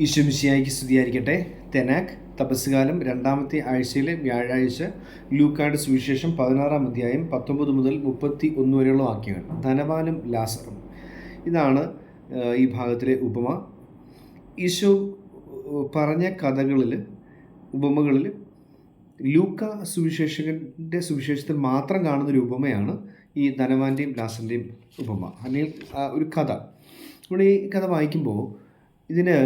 ഈശ്വമിശിയായിക്ക് സ്തുതിയായിരിക്കട്ടെ. തെനാക് തപസ്സുകാലം രണ്ടാമത്തെ ആഴ്ചയിലെ വ്യാഴാഴ്ച ലൂക്കാട് സുവിശേഷം പതിനാറാം അധ്യായം പത്തൊമ്പത് മുതൽ മുപ്പത്തി ഒന്ന് വരെയുള്ള വാക്യങ്ങൾ. ധനവാനും ലാസറും. ഇതാണ് ഈ ഭാഗത്തിലെ ഉപമ. ഈശോ പറഞ്ഞ കഥകളിൽ ഉപമകളിൽ ലൂക്ക സുവിശേഷകന്റെ സുവിശേഷത്തിൽ മാത്രം കാണുന്നൊരു ഉപമയാണ് ഈ ധനവാന്റെയും ലാസറിന്റെയും ഉപമ. അല്ലെങ്കിൽ ഒരു കഥ. നമ്മൾ ഈ കഥ വായിക്കുമ്പോൾ ഇതിന്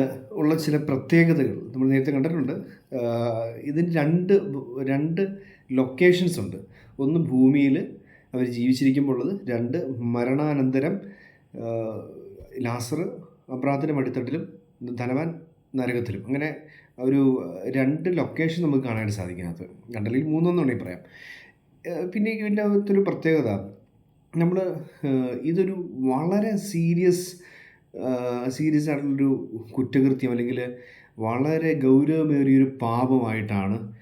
ഉള്ള ചില പ്രത്യേകതകൾ നമ്മൾ നേരത്തെ കണ്ടിട്ടുണ്ട്. ഇതിന് രണ്ട് രണ്ട് ലൊക്കേഷൻസ് ഉണ്ട്. ഒന്ന് ഭൂമിയിൽ അവർ ജീവിച്ചിരിക്കുമ്പോൾ ഉള്ളത് രണ്ട് മരണാനന്തരം ലാസർ അബ്രാത്തിന്റെ മടിത്തട്ടിലും ധനവാൻ നരകത്തിലും. അങ്ങനെ ഒരു രണ്ട് ലൊക്കേഷൻ നമുക്ക് കാണാനായിട്ട് സാധിക്കും അതിനകത്ത് രണ്ടല്ലെങ്കിൽ മൂന്നെന്ന് വേണമെങ്കിൽ പറയാം. പിന്നെ ഇതിന്റെ അകത്തൊരു പ്രത്യേകത നമ്മൾ ഇതൊരു വളരെ സീരിയസ് സീരിയസ് ആയിട്ടുള്ളൊരു കുറ്റകൃത്യം അല്ലെങ്കിൽ വളരെ ഗൗരവമേറിയൊരു പാപമായിട്ടാണ്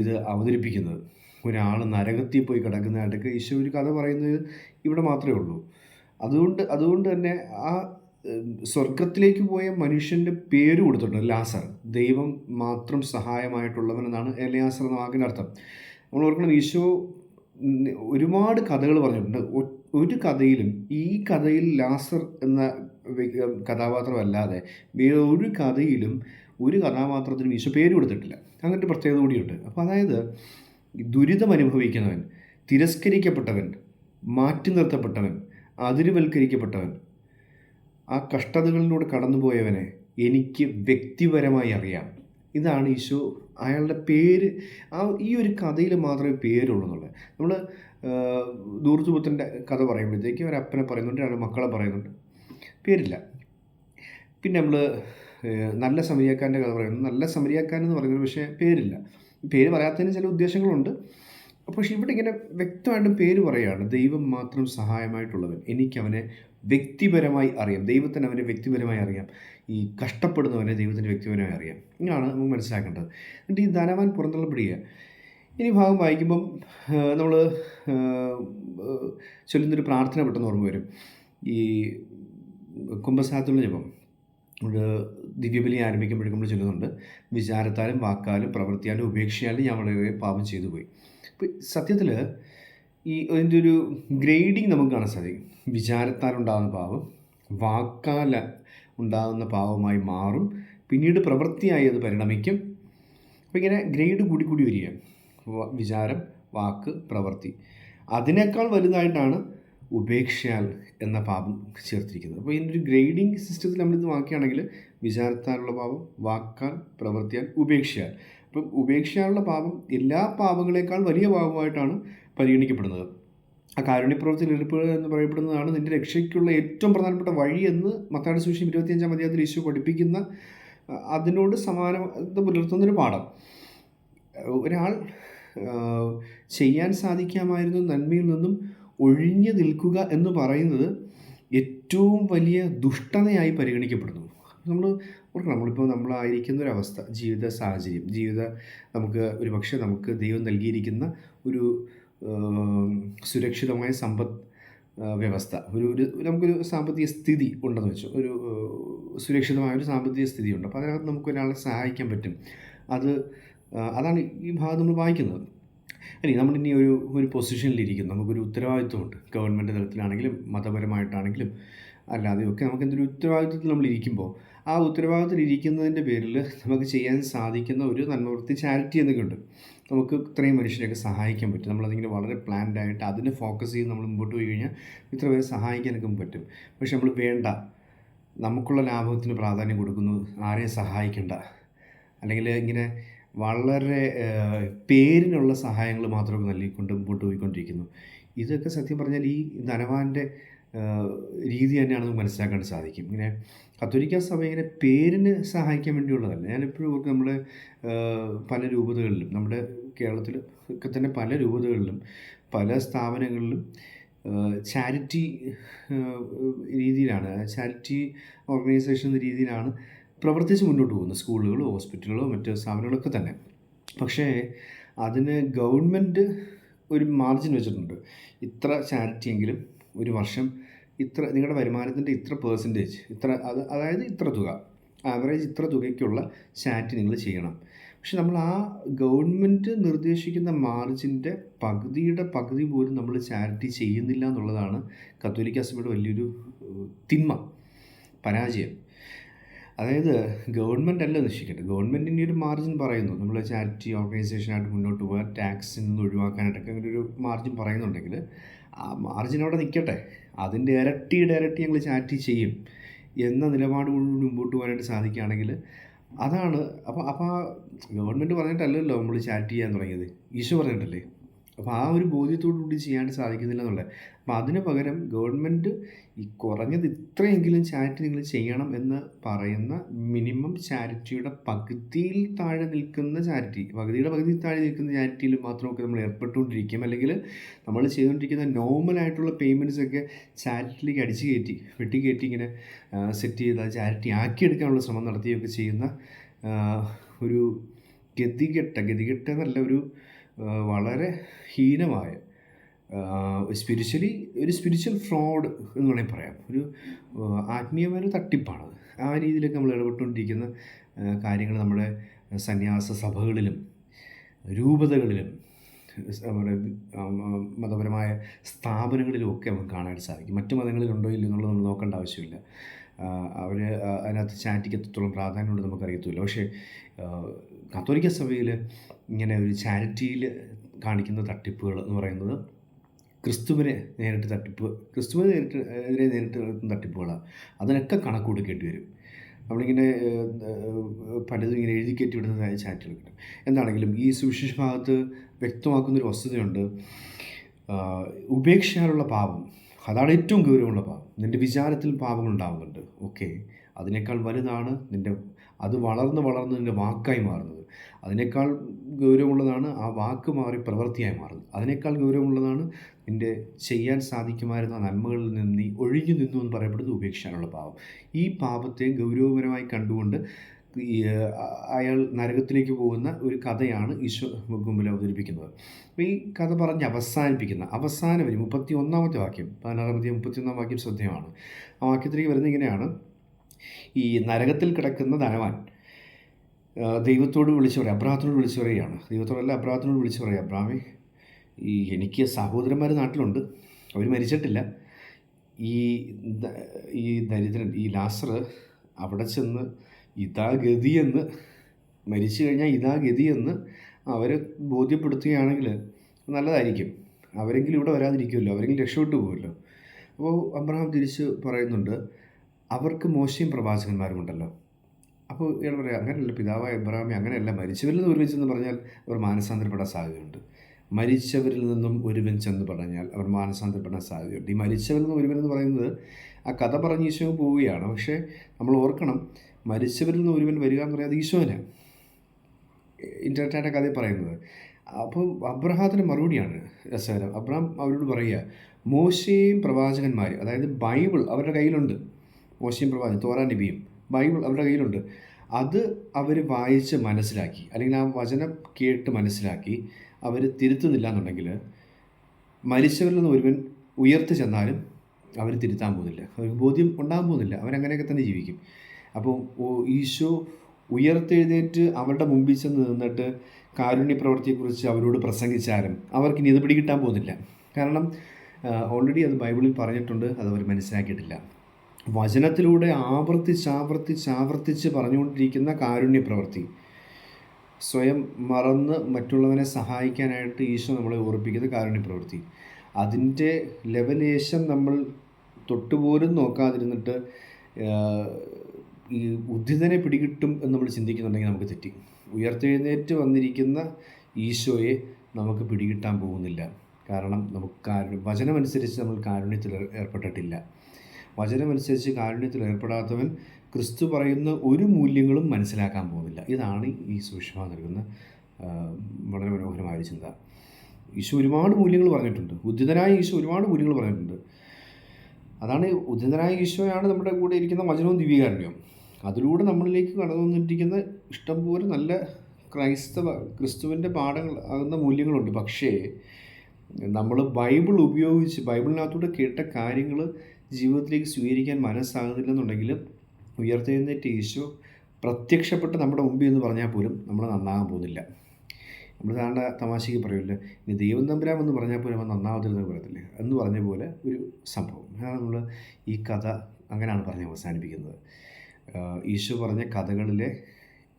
ഇത് അവതരിപ്പിക്കുന്നത്. ഒരാൾ നരകത്തിൽ പോയി കിടക്കുന്നതായിട്ടൊക്കെ ഈശോ ഒരു കഥ പറയുന്നത് ഇവിടെ മാത്രമേ ഉള്ളൂ. അതുകൊണ്ട് അതുകൊണ്ട് തന്നെ ആ സ്വർഗത്തിലേക്ക് പോയ മനുഷ്യന്റെ പേര് കൊടുത്തിട്ടുണ്ട് ലാസർ. ദൈവം മാത്രം സഹായമായിട്ടുള്ളവൻ എന്നാണ് എലയാസർ എന്ന വാക്കിന്റെ അർത്ഥം. നമ്മൾ ഓർക്കണം ഈശോ ഒരുപാട് കഥകൾ പറഞ്ഞിട്ടുണ്ട്. ഒരു കഥയിലും ഈ കഥയിൽ ലാസർ എന്ന കഥാപാത്രമല്ലാതെ വേറെ ഒരു കഥയിലും ഒരു കഥാപാത്രത്തിനും ഈശോ പേര് കൊടുത്തിട്ടില്ല. അങ്ങനത്തെ പ്രത്യേകത കൂടിയുണ്ട്. അപ്പോൾ അതായത് ദുരിതം അനുഭവിക്കുന്നവൻ തിരസ്കരിക്കപ്പെട്ടവൻ മാറ്റി നിർത്തപ്പെട്ടവൻ അതിരുവൽക്കരിക്കപ്പെട്ടവൻ ആ കഷ്ടതകളിലൂടെ കടന്നുപോയവനെ എനിക്ക് വ്യക്തിപരമായി അറിയാം. ഇതാണ് ഈശോ അയാളുടെ പേര്. ആ ഈ ഒരു കഥയിൽ മാത്രമേ പേരുള്ളൂ എന്നുള്ളത്. നമ്മൾ ദൂർജുപുത്രന്റെ കഥ പറയുമ്പോഴത്തേക്ക് ഒരു അപ്പനെ പറയുന്നുണ്ട് രണ്ട് മക്കളെ പറയുന്നുണ്ട്. പേരില്ല. പിന്നെ നമ്മൾ നല്ല സമരിയാക്കാരന്റെ കഥ പറയുന്നു. നല്ല സമരിയാക്കാരൻ എന്ന് പറയുന്നത് പക്ഷേ പേരില്ല. പേര് പറയാത്തതിന് ചില ഉദ്ദേശങ്ങളുണ്ട്. പക്ഷെ ഇവിടെ ഇങ്ങനെ വ്യക്തമായിട്ടും പേര് പറയുകയാണ് ദൈവം മാത്രം സഹായമായിട്ടുള്ളവൻ. എനിക്കവനെ വ്യക്തിപരമായി അറിയാം. ദൈവത്തിന് അവനെ വ്യക്തിപരമായി അറിയാം. ഈ കഷ്ടപ്പെടുന്നവനെ ദൈവത്തിന് വ്യക്തിപരമായി അറിയാം. ഇങ്ങനെയാണ് നമുക്ക് മനസ്സിലാക്കേണ്ടത്. എന്നിട്ട് ഈ ധനവാൻ പുറന്തള്ളപ്പെടുക ഇനി ഭാഗം വായിക്കുമ്പം നമ്മൾ ചൊല്ലുന്നൊരു പ്രാർത്ഥന പെട്ടെന്ന് ഓർമ്മ വരും. ഈ കുംഭസാരത്തുള്ള ജപം. ഒരു ദിവ്യബലി ആരംഭിക്കുമ്പോഴേക്കും നമ്മൾ ചൊല്ലുന്നുണ്ട്. വിചാരത്താലും വാക്കാലും പ്രവൃത്തിയാലും ഉപേക്ഷയാലും ഞാൻ വളരെ പാപം ചെയ്തു പോയി അപ്പോൾ സത്യത്തിൽ ഈ അതിന്റെ ഒരു ഗ്രേഡിങ് നമുക്ക് കാണാൻ സാധിക്കും. വിചാരത്താൽ ഉണ്ടാകുന്ന പാപം വാക്കാൽ ഉണ്ടാകുന്ന പാവമായി മാറും പിന്നീട് പ്രവൃത്തിയായി അത് പരിണമിക്കും. അപ്പോൾ ഇങ്ങനെ ഗ്രേഡ് കൂടി കൂടി വരികയാണ്. വ- വിചാരം വാക്ക് പ്രവൃത്തി. അതിനേക്കാൾ വലുതായിട്ടാണ് ഉപേക്ഷയാൽ എന്ന പാപം ചേർത്തിരിക്കുന്നത്. അപ്പോൾ ഇതിന്റെ ഒരു ഗ്രേഡിംഗ് സിസ്റ്റത്തിൽ നമ്മളിത് വാക്കുകയാണെങ്കിൽ വിചാരത്താനുള്ള പാപം വാക്കാൽ പ്രവൃത്തിയാൽ ഉപേക്ഷയാൽ അപ്പം ഉപേക്ഷയാലുള്ള പാപം എല്ലാ പാപങ്ങളെക്കാൾ വലിയ പാപമായിട്ടാണ് പരിഗണിക്കപ്പെടുന്നത്. ആ കാരുണ്യപ്രവർത്തി ഏർപ്പെടുക എന്ന് പറയപ്പെടുന്നതാണ് നിന്റെ രക്ഷയ്ക്കുള്ള ഏറ്റവും പ്രധാനപ്പെട്ട വഴി എന്ന് മത്താടി സുവിശേഷം ഇരുപത്തിയഞ്ചാം അധ്യായത്തിൽ ഈശോ പഠിപ്പിക്കുന്ന അതിനോട് സമാനം ഇത് പുലർത്തുന്നൊരു പാഠം. ഒരാൾ ചെയ്യാൻ സാധിക്കാമായിരുന്ന നന്മയിൽ നിന്നും ഒഴിഞ്ഞു നിൽക്കുക എന്ന് പറയുന്നത് ഏറ്റവും വലിയ ദുഷ്ടതയായി പരിഗണിക്കപ്പെടുന്നു. നമ്മൾ ഓർക്കണം നമ്മളിപ്പോൾ നമ്മളായിരിക്കുന്ന ഒരവസ്ഥ ജീവിത സാഹചര്യം ജീവിത നമുക്ക് ഒരു പക്ഷേ നമുക്ക് ദൈവം നൽകിയിരിക്കുന്ന ഒരു സുരക്ഷിതമായ സമ്പദ് ആ, വ്യവസ്ഥ. ഒരു ഒരു നമുക്കൊരു സാമ്പത്തിക സ്ഥിതി ഉണ്ടെന്ന് വെച്ചു. ഒരു സുരക്ഷിതമായ ഒരു സാമ്പത്തിക സ്ഥിതി ഉണ്ട്. അപ്പോൾ അതിനകത്ത് നമുക്ക് ഒരാളെ സഹായിക്കാൻ പറ്റും. അത് അതാണ് ഈ ഭാഗം നമ്മൾ വായിക്കുന്നത്. ഇനി നമ്മളിനി ഒരു ഒരു പൊസിഷനിലിരിക്കും നമുക്കൊരു ഉത്തരവാദിത്വമുണ്ട്. ഗവൺമെന്റ് തലത്തിലാണെങ്കിലും മതപരമായിട്ടാണെങ്കിലും അല്ലാതെയൊക്കെ നമുക്ക് എന്തൊരു ഉത്തരവാദിത്വത്തിൽ നമ്മൾ ഇരിക്കുമ്പോൾ ആ ഉത്തരവാദിത്തത്തിൽ ഇരിക്കുന്നതിന്റെ പേരിൽ നമുക്ക് ചെയ്യാൻ സാധിക്കുന്ന ഒരു നന്മവൃത്തി ചാരിറ്റി എന്നൊക്കെ ഉണ്ട് നമുക്ക് ഇത്രയും മനുഷ്യരെയൊക്കെ സഹായിക്കാൻ പറ്റും. നമ്മളതിങ്ങനെ വളരെ പ്ലാൻഡ് ആയിട്ട് അതിനെ ഫോക്കസ് ചെയ്ത് നമ്മൾ മുമ്പോട്ട് പോയി കഴിഞ്ഞാൽ ഇത്ര പേരെ സഹായിക്കാനൊക്കെ പറ്റും. പക്ഷെ നമ്മൾ വേണ്ട. നമുക്കുള്ള ലാഭത്തിന് പ്രാധാന്യം കൊടുക്കുന്നു. ആരെയും സഹായിക്കേണ്ട. അല്ലെങ്കിൽ ഇങ്ങനെ വളരെ പേരിനുള്ള സഹായങ്ങൾ മാത്രമൊക്കെ നൽകിക്കൊണ്ട് മുമ്പോട്ട് പോയിക്കൊണ്ടിരിക്കുന്നു. ഇതൊക്കെ സത്യം പറഞ്ഞാൽ ഈ ധനവാന്റെ രീതി തന്നെയാണ് നമുക്ക് മനസ്സിലാക്കാൻ സാധിക്കും. ഇങ്ങനെ കത്തോലിക്ക സഭ ഇങ്ങനെ പേരിന് സഹായിക്കാൻ വേണ്ടിയുള്ളതല്ല. ഞാൻ എപ്പോഴും ഓർക്കും നമ്മുടെ പല രൂപതകളിലും നമ്മുടെ കേരളത്തിൽ ഒക്കെ തന്നെ പല രൂപതകളിലും പല സ്ഥാപനങ്ങളിലും ചാരിറ്റി രീതിയിലാണ് ചാരിറ്റി ഓർഗനൈസേഷൻ രീതിയിലാണ് പ്രവർത്തിച്ച് മുന്നോട്ട് പോകുന്നത് സ്കൂളുകളോ ഹോസ്പിറ്റലുകളോ മറ്റ് സ്ഥാപനങ്ങളൊക്കെ തന്നെ. പക്ഷേ അതിന് ഗവൺമെന്റ് ഒരു മാർജിൻ വെച്ചിട്ടുണ്ട്. ഇത്ര ചാരിറ്റി എങ്കിലും ഒരു വർഷം ഇത്ര നിങ്ങളുടെ വരുമാനത്തിന്റെ ഇത്ര പേഴ്സന്റേജ് ഇത്ര അത് അതായത് ഇത്ര തുക ആവറേജ് ഇത്ര തുകയ്ക്കുള്ള ചാറ്റ് നിങ്ങൾ ചെയ്യണം. പക്ഷെ നമ്മൾ ആ ഗവൺമെന്റ് നിർദ്ദേശിക്കുന്ന മാർജിന്റെ പകുതിയുടെ പകുതി പോലും നമ്മൾ ചാരിറ്റി ചെയ്യുന്നില്ല എന്നുള്ളതാണ് കത്തോലിക്ക സഭയുടെ വലിയൊരു തിന്മ പരാജയം. അതായത് ഗവൺമെന്റ് അല്ല നിശ്ചയിക്കേണ്ടത് ഗവൺമെന്റിന്റെ ഒരു മാർജിൻ പറയുന്നു. നമ്മൾ ചാരിറ്റി ഓർഗനൈസേഷനായിട്ട് മുന്നോട്ട് പോകാൻ ടാക്സിൽ നിന്ന് ഒഴിവാക്കാനായിട്ടൊക്കെ അങ്ങനെ ഒരു മാർജിൻ പറയുന്നുണ്ടെങ്കിൽ ആ മാർജിൻ അവിടെ നിൽക്കട്ടെ അതിന്റെ ഇരട്ടി ഇരട്ടി ഞങ്ങൾ ചാരിറ്റി ചെയ്യും എന്ന നിലപാടുകൂടി മുമ്പോട്ട് പോകാനായിട്ട് സാധിക്കുകയാണെങ്കിൽ അതാണ്. അപ്പോൾ അപ്പോൾ ഗവൺമെന്റ് പറഞ്ഞിട്ടല്ലല്ലോ നമ്മൾ ചാറ്റ് ചെയ്യാൻ തുടങ്ങിയത്. ഈശോ പറഞ്ഞിട്ടല്ലേ? അപ്പോൾ ആ ഒരു ബോധ്യത്തോടു കൂടി ചെയ്യാൻ സാധിക്കുന്നില്ല എന്നുള്ളത് അപ്പോൾ അതിന് പകരം ഗവൺമെന്റ് ഈ കുറഞ്ഞത് ഇത്രയെങ്കിലും ചാരിറ്റി നിങ്ങൾ ചെയ്യണം എന്ന് പറയുന്ന മിനിമം ചാരിറ്റിയുടെ പകുതിയിൽ താഴെ നിൽക്കുന്ന ചാരിറ്റി പകുതിയുടെ പകുതിയിൽ താഴെ നിൽക്കുന്ന ചാരിറ്റിയിൽ മാത്രമൊക്കെ നമ്മൾ ഏർപ്പെട്ടുകൊണ്ടിരിക്കും. അല്ലെങ്കിൽ നമ്മൾ ചെയ്തുകൊണ്ടിരിക്കുന്ന നോർമൽ ആയിട്ടുള്ള പേയ്മെന്റ്സ് ഒക്കെ ചാരിറ്റിയിലേക്ക് അടിച്ചു കയറ്റി വെട്ടിക്കയറ്റി ഇങ്ങനെ സെറ്റ് ചെയ്ത ചാരിറ്റി ആക്കിയെടുക്കാനുള്ള ശ്രമം നടത്തുകയൊക്കെ ചെയ്യുന്ന ഒരു ഗതികെട്ട ഗതികെട്ട എന്നല്ല ഒരു വളരെ ഹീനമായ സ്പിരിച്വലി ഒരു സ്പിരിച്വൽ ഫ്രോഡ് എന്ന് വേണമെങ്കിൽ പറയാം. ഒരു ആത്മീയമായ ഒരു തട്ടിപ്പാണത്. ആ രീതിയിലൊക്കെ നമ്മൾ ഇടപെട്ടുകൊണ്ടിരിക്കുന്ന കാര്യങ്ങൾ നമ്മുടെ സന്യാസ സഭകളിലും രൂപതകളിലും നമ്മുടെ മതപരമായ സ്ഥാപനങ്ങളിലും ഒക്കെ നമുക്ക് കാണാൻ സാധിക്കും. മറ്റു മതങ്ങളിലുണ്ടോ ഇല്ലെന്നുള്ളത് നമ്മൾ നോക്കേണ്ട ആവശ്യമില്ല. അവർ അതിനകത്ത് ചാരിറ്റിക്ക് എത്രത്തോളം പ്രാധാന്യമുണ്ട് നമുക്കറിയത്തില്ല. പക്ഷേ കത്തോലിക്ക സഭയിൽ ഇങ്ങനെ ഒരു ചാരിറ്റിയിൽ കാണിക്കുന്ന തട്ടിപ്പുകൾ എന്ന് പറയുന്നത് ക്രിസ്തുവിനെ നേരിട്ട് തട്ടിപ്പ് ക്രിസ്തുവിനെ നേരിട്ട് എതിരെ നേരിട്ട് നടത്തുന്ന തട്ടിപ്പുകളാണ്. അതിനൊക്കെ കണക്ക് കൊടുക്കേണ്ടി വരും. നമ്മളിങ്ങനെ പലതും ഇങ്ങനെ എഴുതി കയറ്റി വിടുന്നതായ ചാറ്റുകൾ എന്താണെങ്കിലും ഈ സുവിശേഷ ഭാഗത്ത് വ്യക്തമാക്കുന്നൊരു വസ്തുതയുണ്ട്. ഉപേക്ഷയാലുള്ള പാപം അതാണ് ഏറ്റവും ഗൗരവമുള്ള പാപം. നിന്റെ വിചാരത്തിൽ പാപങ്ങൾ ഉണ്ടാകുന്നുണ്ട് ഓക്കെ അതിനേക്കാൾ വലുതാണ് നിന്റെ അത് വളർന്ന് വളർന്ന് നിന്റെ വാക്കായി മാറുന്നത്. അതിനേക്കാൾ ഗൗരവമുള്ളതാണ് ആ വാക്ക് മാറി പ്രവൃത്തിയായി മാറുന്നത്. അതിനേക്കാൾ ഗൗരവമുള്ളതാണ് നിന്റെ ചെയ്യാൻ സാധിക്കുമായിരുന്ന നന്മകളിൽ നിന്ന് നീ ഒഴിഞ്ഞു നിന്നു എന്ന് പറയപ്പെടുന്നത് ഉപേക്ഷിക്കാനുള്ള പാപം. ഈ പാപത്തെ ഗൗരവപരമായി കണ്ടുകൊണ്ട് അയാൾ നരകത്തിലേക്ക് പോകുന്ന ഒരു കഥയാണ് ഈശോ മുമ്പിൽ അവതരിപ്പിക്കുന്നത്. അപ്പോൾ ഈ കഥ പറഞ്ഞ് അവസാനിപ്പിക്കുന്ന അവസാനം വരും മുപ്പത്തി ഒന്നാമത്തെ വാക്യം പതിനാറാമത്തെ മുപ്പത്തി ഒന്നാം വാക്യം ശ്രദ്ധേയമാണ്. ആ വാക്യത്തിലേക്ക് വരുന്നത് ഇങ്ങനെയാണ്. ഈ നരകത്തിൽ കിടക്കുന്ന ധനവാൻ ദൈവത്തോട് വിളിച്ചു പറയുക അബ്രാഹത്തിനോട് വിളിച്ചു പറയുകയാണ്. ദൈവത്തോടല്ല അബ്രാഹത്തിനോട് വിളിച്ചു പറയുക അബ്രാമേ ഈ എനിക്ക് സഹോദരന്മാർ നാട്ടിലുണ്ട് അവർ മരിച്ചിട്ടില്ല. ഈ ഈ ദരിദ്രൻ ഈ ലാസർ അവിടെ ചെന്ന് ഇതാ ഗതിയെന്ന് മരിച്ചു കഴിഞ്ഞാൽ ഇതാ ഗതിയെന്ന് അവരെ ബോധ്യപ്പെടുത്തുകയാണെങ്കിൽ നല്ലതായിരിക്കും. അവരെങ്കിലും ഇവിടെ വരാതിരിക്കുമല്ലോ അവരെങ്കിലും രക്ഷപ്പെട്ടു പോകുമല്ലോ അപ്പോൾ അബ്രഹാം തിരിച്ച് പറയുന്നുണ്ട് അവർക്ക് മോശയും പ്രവാചകന്മാരും ഉണ്ടല്ലോ. അപ്പോൾ ഇയാൾ പറയാം അങ്ങനെയല്ല പിതാവായ അബ്രഹാമി അങ്ങനെയല്ല മരിച്ചവരിൽ നിന്ന് ഒരുമിച്ചെന്ന് പറഞ്ഞാൽ അവർ മാനസാന്തരപ്പെടാൻ സാധ്യതയുണ്ട്. മരിച്ചവരിൽ നിന്നും ഒരുവൻ ചെന്ന് പറഞ്ഞാൽ അവർ മാനസാന്തരപ്പെടാൻ സാധ്യതയുണ്ട്. ഈ മരിച്ചവരിൽ നിന്നും ഒരുവൻ എന്ന് പറയുന്നത് ആ കഥ പറഞ്ഞ് ഈശോ പോവുകയാണ്. പക്ഷേ നമ്മൾ ഓർക്കണം മരിച്ചവരിൽ നിന്ന് ഒരുവൻ വരിക എന്ന് പറയുന്നത് ഈശോനാണ് ഇന്റർനെറ്റായിട്ട് കഥ പറയുന്നത്. അപ്പോൾ അബ്രഹാത്തിന് മറുപടിയാണ് രസകരം. അബ്രഹാം അവരോട് പറയുക മോശയും പ്രവാചകന്മാരും അതായത് ബൈബിൾ അവരുടെ കയ്യിലുണ്ട്. മോശയും പ്രവാചകൻ തോരാ നബിയും ബൈബിൾ അവരുടെ കയ്യിലുണ്ട്. അത് അവർ വായിച്ച് മനസ്സിലാക്കി അല്ലെങ്കിൽ ആ വചനം കേട്ട് മനസ്സിലാക്കി അവർ തിരുത്തുന്നില്ല എന്നുണ്ടെങ്കിൽ മരിച്ചവരിൽ നിന്ന് ഒരുവൻ ഉയർത്തി ചെന്നാലും അവർ തിരുത്താൻ പോകുന്നില്ല. അവർക്ക് ബോധ്യം ഉണ്ടാകാൻ പോകുന്നില്ല. അവരങ്ങനെയൊക്കെ തന്നെ ജീവിക്കും. അപ്പോൾ ഈശോ ഉയർത്തെഴുന്നേറ്റ് അവരുടെ മുമ്പിൽ ചെന്ന് നിന്നിട്ട് കാരുണ്യ പ്രവൃത്തിയെക്കുറിച്ച് അവരോട് പ്രസംഗിച്ചാലും അവർക്ക് ഇനി ഇത് പിടികിട്ടാൻ പോകുന്നില്ല. കാരണം ഓൾറെഡി അത് ബൈബിളിൽ പറഞ്ഞിട്ടുണ്ട് അത് അവർ മനസ്സിലാക്കിയിട്ടില്ല. വചനത്തിലൂടെ ആവർത്തിച്ച് ആവർത്തിച്ച് ആവർത്തിച്ച് പറഞ്ഞുകൊണ്ടിരിക്കുന്ന കാരുണ്യ പ്രവൃത്തി സ്വയം മറന്ന് മറ്റുള്ളവനെ സഹായിക്കാനായിട്ട് ഈശോ നമ്മളെ ഓർപ്പിക്കുന്ന കാരുണ്യ പ്രവൃത്തി അതിന്റെ ലെവലേശം നമ്മൾ തൊട്ടുപോലും നോക്കാതിരുന്നിട്ട് ഈ ഉദ്ധിതനെ പിടികിട്ടും എന്ന് നമ്മൾ ചിന്തിക്കുന്നുണ്ടെങ്കിൽ നമുക്ക് തെറ്റി. ഉയർത്തെഴുന്നേറ്റ് വന്നിരിക്കുന്ന ഈശോയെ നമുക്ക് പിടികിട്ടാൻ പോകുന്നില്ല. കാരണം നമുക്ക് കാരുണ്യം വചനമനുസരിച്ച് നമ്മൾ കാരുണ്യത്തിൽ ഏർ- ഏർപ്പെട്ടിട്ടില്ല. വചനമനുസരിച്ച് കാരുണ്യത്തിൽ ഏർപ്പെടാത്തവൻ ക്രിസ്തു പറയുന്ന ഒരു മൂല്യങ്ങളും മനസ്സിലാക്കാൻ പോകുന്നില്ല. ഇതാണ് ഈ സൂക്ഷ്മ നൽകുന്ന വളരെ മനോഹരമായ ചിന്ത. ഈശോ ഒരുപാട് മൂല്യങ്ങൾ പറഞ്ഞിട്ടുണ്ട്. ഉദ്ധിതനായ ഈശോ ഒരുപാട് മൂല്യങ്ങൾ പറഞ്ഞിട്ടുണ്ട്. അതാണ് ഉദ്ധിതനായ ഈശോയാണ് നമ്മുടെ കൂടെ ഇരിക്കുന്ന വചനവും ദിവ്യകാരുണ്യവും. അതിലൂടെ നമ്മളിലേക്ക് കടന്നു വന്നിരിക്കുന്ന ഇഷ്ടംപോലെ നല്ല ക്രൈസ്തവ ക്രിസ്തുവിന്റെ പാഠങ്ങൾ ആകുന്ന മൂല്യങ്ങളുണ്ട്. പക്ഷേ നമ്മൾ ബൈബിൾ ഉപയോഗിച്ച് ബൈബിളിനകത്തൂടെ കേട്ട കാര്യങ്ങൾ ജീവിതത്തിലേക്ക് സ്വീകരിക്കാൻ മനസ്സാകുന്നില്ലെന്നുണ്ടെങ്കിൽ ഉയർത്തെഴുന്നേറ്റ് ഈശോ പ്രത്യക്ഷപ്പെട്ട് നമ്മുടെ മുമ്പിൽ എന്ന് പറഞ്ഞാൽ പോലും നമ്മൾ നന്നാകാൻ പോകുന്നില്ല. നമ്മൾ സാധാരണ തമാശയ്ക്ക് പറയുമല്ലോ ഇനി ദൈവം തമ്പുരാം എന്ന് പറഞ്ഞാൽ പോലും അവൻ നന്നാവത്തില്ലെന്ന് പറയത്തില്ലേ? എന്ന് പറഞ്ഞ പോലെ ഒരു സംഭവം. അതാണ് നമ്മൾ ഈ കഥ അങ്ങനെയാണ് പറഞ്ഞ് അവസാനിപ്പിക്കുന്നത്. ഈശോ പറഞ്ഞ കഥകളിലെ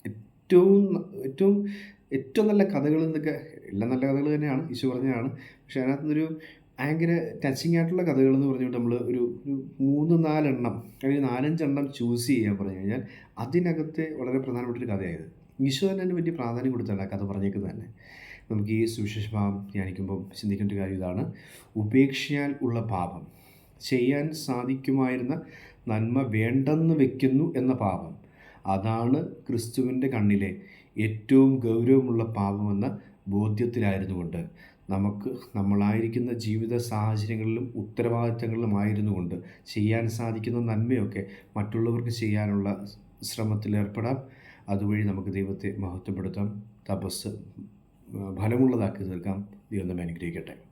ഏറ്റവും ഏറ്റവും ഏറ്റവും നല്ല കഥകൾ എന്നൊക്കെ എല്ലാം നല്ല കഥകൾ തന്നെയാണ് ഈശോ പറഞ്ഞതാണ്. പക്ഷേ അതിനകത്തുനിന്നൊരു ഭയങ്കര ടച്ചിങ് ആയിട്ടുള്ള കഥകൾ എന്ന് പറഞ്ഞുകൊണ്ട് നമ്മൾ ഒരു ഒരു മൂന്ന് നാലെണ്ണം അല്ലെങ്കിൽ നാലഞ്ചെണ്ണം ചൂസ് ചെയ്യാൻ പറഞ്ഞു കഴിഞ്ഞാൽ അതിനകത്തെ വളരെ പ്രധാനപ്പെട്ട ഒരു കഥയായത്. ഈശോ തന്നെ അതിന് വലിയ പ്രാധാന്യം കൊടുത്താണ് ആ കഥ പറഞ്ഞേക്കുന്നത് തന്നെ. നമുക്ക് ഈ സുവിശേഷ ഭാവം ധ്യാനിക്കുമ്പോൾ ചിന്തിക്കേണ്ട കാര്യം ഇതാണ്. ഉപേക്ഷയാൽ ഉള്ള പാപം ചെയ്യാൻ സാധിക്കുമായിരുന്ന നന്മ വേണ്ടെന്ന് വെക്കുന്നു എന്ന പാപം. അതാണ് ക്രിസ്തുവിന്റെ കണ്ണിലെ ഏറ്റവും ഗൗരവമുള്ള പാപമെന്ന ബോധ്യത്തിലായിരുന്നുകൊണ്ട്. നമുക്ക് നമ്മളായിരിക്കുന്ന ജീവിത സാഹചര്യങ്ങളിലും ഉത്തരവാദിത്തങ്ങളിലുമായിരുന്നു കൊണ്ട് ചെയ്യാൻ സാധിക്കുന്ന നന്മയൊക്കെ മറ്റുള്ളവർക്ക് ചെയ്യാനുള്ള ശ്രമത്തിലേർപ്പെടാം അതുവഴി നമുക്ക് ദൈവത്തെ മഹത്വപ്പെടുത്താം. തപസ് ഫലമുള്ളതാക്കി തീർക്കാം. ദൈവം നമ്മെ അനുഗ്രഹിക്കട്ടെ.